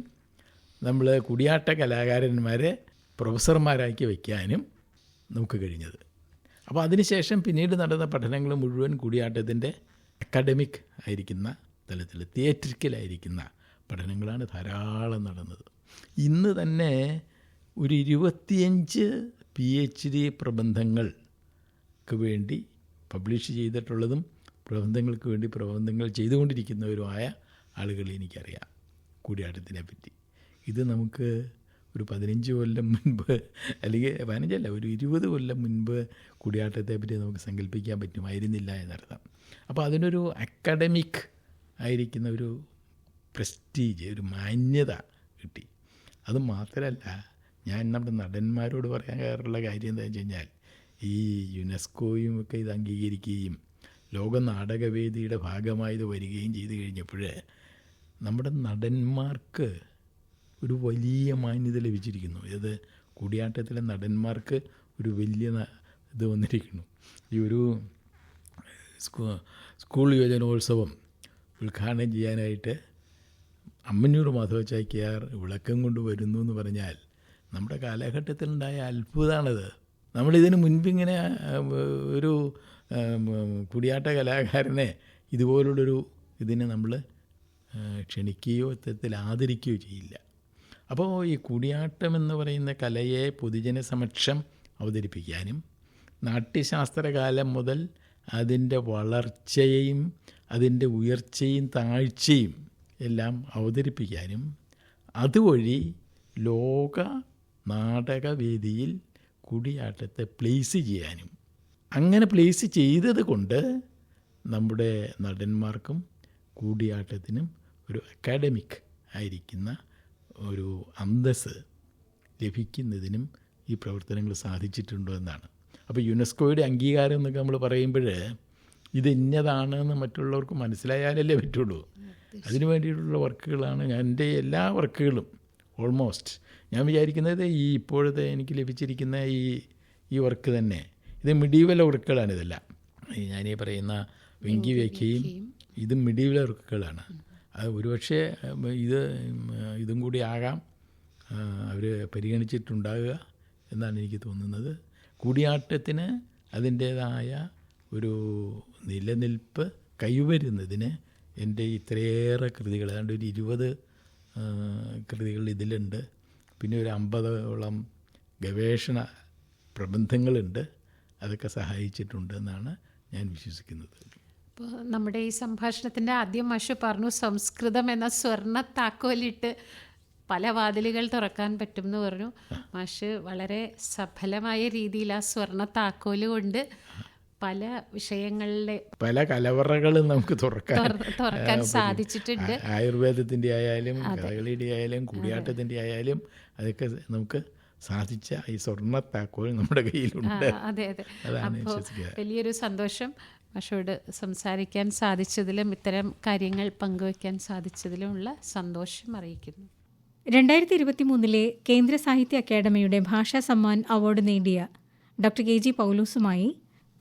നമ്മൾ കൂടിയാട്ട കലാകാരന്മാരെ പ്രൊഫസർമാരാക്കി വയ്ക്കാനും നമുക്ക് കഴിഞ്ഞത്. അപ്പോൾ അതിനുശേഷം പിന്നീട് നടന്ന പഠനങ്ങൾ മുഴുവൻ കൂടിയാട്ടത്തിന്റെ അക്കാഡമിക് ആയിരിക്കുന്ന തലത്തിൽ തിയേറ്ററിക്കലായിരിക്കുന്ന പഠനങ്ങളാണ് ധാരാളം നടന്നത്. ഇന്ന് തന്നെ ഒരു ഇരുപത്തിയഞ്ച് പി എച്ച് ഡി പ്രബന്ധങ്ങൾക്ക് വേണ്ടി പബ്ലിഷ് ചെയ്തിട്ടുള്ളതും പ്രബന്ധങ്ങൾക്ക് വേണ്ടി പ്രബന്ധങ്ങൾ ചെയ്തുകൊണ്ടിരിക്കുന്നവരുമായ ആളുകളെ എനിക്കറിയാം കൂടിയാട്ടത്തിനെ പറ്റി. ഇത് നമുക്ക് ഒരു പതിനഞ്ച് കൊല്ലം മുൻപ് അല്ലെങ്കിൽ പതിനഞ്ചല്ല ഒരു ഇരുപത് കൊല്ലം മുൻപ് കൂടിയാട്ടത്തെ പറ്റി നമുക്ക് സങ്കല്പിക്കാൻ പറ്റുമായിരുന്നില്ല എന്നർത്ഥം. അപ്പോൾ അതിനൊരു അക്കാഡമിക് ആയിരിക്കുന്ന ഒരു പ്രസ്റ്റീജ് ഒരു മാന്യത കിട്ടി. അത് മാത്രമല്ല ഞാൻ നമ്മുടെ നടന്മാരോട് പറയാൻ കയറുള്ള കാര്യം എന്താ വെച്ച് കഴിഞ്ഞാൽ ഈ യുനെസ്കോയും ഒക്കെ ഇത് അംഗീകരിക്കുകയും ലോക നാടകവേദിയുടെ ഭാഗമായി ഇത് വരികയും ചെയ്തു കഴിഞ്ഞപ്പോൾ നമ്മുടെ നടന്മാർക്ക് ഒരു വലിയ മാന്യത ലഭിച്ചിരിക്കുന്നു. ഇത് കൂടിയാട്ടത്തിലെ നടന്മാർക്ക് ഒരു വലിയ ഇത് വന്നിരിക്കുന്നു. ഈ ഒരു സ്കൂ സ്കൂൾ യുവജനോത്സവം ഉദ്ഘാടനം ചെയ്യാനായിട്ട് അമ്മന്നൂർ മാധവച്ചാക്കിയാർ വിളക്കം കൊണ്ട് വരുന്നു എന്ന് പറഞ്ഞാൽ നമ്മുടെ കാലഘട്ടത്തിലുണ്ടായ അത്ഭുതമാണത് നമ്മളിതിന് മുൻപിങ്ങനെ ഒരു കുടിയാട്ട കലാകാരനെ ഇതുപോലുള്ളൊരു ഇതിനെ നമ്മൾ ക്ഷണിക്കുകയോ ഇത്തരത്തിൽ ആദരിക്കുകയോ ചെയ്യില്ല. അപ്പോൾ ഈ കുടിയാട്ടം എന്ന് പറയുന്ന കലയെ പൊതുജന സമക്ഷം അവതരിപ്പിക്കാനും നാട്യശാസ്ത്രകാലം മുതൽ അതിന്റെ വളർച്ചയെയും അതിന്റെ ഉയർച്ചയും താഴ്ചയും എല്ലാം അവതരിപ്പിക്കാനും അതുവഴി ലോക നാടകവേദിയിൽ കൂടിയാട്ടത്തെ പ്ലേസ് ചെയ്യാനും. അങ്ങനെ പ്ലേസ് ചെയ്തത് കൊണ്ട് നമ്മുടെ നടന്മാർക്കും കൂടിയാട്ടത്തിനും ഒരു അക്കാഡമിക് ആയിരിക്കുന്ന ഒരു അന്തസ് ലഭിക്കുന്നതിനും ഈ പ്രവർത്തനങ്ങൾ സാധിച്ചിട്ടുണ്ടോ എന്നാണ്. അപ്പോൾ യുനെസ്കോയുടെ അംഗീകാരം എന്നൊക്കെ നമ്മൾ പറയുമ്പോൾ ഇത് ഇന്നതാണെന്ന് മറ്റുള്ളവർക്ക് മനസ്സിലായാലല്ലേ പറ്റുള്ളൂ. അതിനു വേണ്ടിയിട്ടുള്ള വർക്കുകളാണ് എന്റെ എല്ലാ വർക്കുകളും ഓൾമോസ്റ്റ് ഞാൻ വിചാരിക്കുന്നത് ഈ ഇപ്പോഴത്തെ എനിക്ക് ലഭിച്ചിരിക്കുന്ന ഈ ഈ വർക്ക് തന്നെ. ഇത് മിഡീവൽ വർക്കുകളാണ് ഇതെല്ലാം. ഈ ഞാനീ പറയുന്ന വെങ്കി വ്യാഖ്യയും ഇത് മിഡീവൽ വർക്കുകളാണ് അത് ഒരുപക്ഷെ ഇത് ഇതും കൂടി ആകാം. അവർ പരിഗണിച്ചിട്ടുണ്ടാകുക എന്നാണ് എനിക്ക് തോന്നുന്നത്. കൂടിയാട്ടത്തിന് അതിന്റേതായ ഒരു നിലനിൽപ്പ് കൈവരുന്നതിന് എന്റെ ഇത്രയേറെ കൃതികൾ. ഏതാണ്ട് ഒരു ഇരുപത് കൃതികൾ ഇതിലുണ്ട്. പിന്നെ ഒരു അമ്പതോളം ഗവേഷണ പ്രബന്ധങ്ങളുണ്ട്. അതൊക്കെ സഹായിച്ചിട്ടുണ്ട് എന്നാണ് ഞാൻ വിശ്വസിക്കുന്നത്. അപ്പോൾ നമ്മുടെ ഈ സംഭാഷണത്തിന്റെ ആദ്യം മാഷു പറഞ്ഞു സംസ്കൃതം എന്ന സ്വർണ താക്കോലിട്ട് പല വാതിലുകൾ തുറക്കാൻ പറ്റും എന്ന് പറഞ്ഞു മാഷ് വളരെ സഫലമായ രീതിയിൽ ആ സ്വർണ താക്കോൽ കൊണ്ട് പല വിഷയങ്ങളിലെ പല കലവറകളും നമുക്ക് തുറക്കാൻ തുറക്കാൻ സാധിച്ചിട്ടുണ്ട്. ആയുർവേദത്തിന്റെ ആയുർവേദത്തിന്റെ ആയാലും കഥകളിയുടെ ആയാലും കൂടിയാട്ടത്തിന്റെ ആയാലും അതൊക്കെ നമുക്ക് സാധിച്ച ഈ സ്വർണ താക്കോൽ നമ്മുടെ കയ്യിലുണ്ട്. അതെ അതെ. അപ്പോൾ വലിയൊരു സന്തോഷം മാഷോട് സംസാരിക്കാൻ സാധിച്ചതിലും ഇത്തരം കാര്യങ്ങൾ പങ്കുവയ്ക്കാൻ സാധിച്ചതിലുമുള്ള സന്തോഷം അറിയിക്കുന്നു. രണ്ടായിരത്തി ഇരുപത്തി മൂന്നിലെ കേന്ദ്ര സാഹിത്യ അക്കാദമിയുടെ ഭാഷാ സമ്മാൻ അവാർഡ് നേടിയ ഡോക്ടർ കെ ജി പൗലൂസുമായി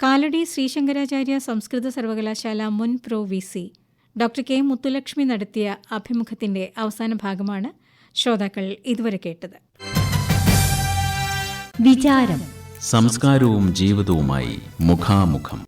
കാലടി ശ്രീശങ്കരാചാര്യ സംസ്കൃത സർവകലാശാല മുൻ pro V C. Doctor K Muthulakshmi നടത്തിയ അഭിമുഖത്തിന്റെ അവസാന ഭാഗമാണ് ശ്രോതാക്കൾ ഇതുവരെ കേട്ടത്. വിചാരം. സംസ്കാരവും ജീവിതവുമായി മുഖാമുഖം.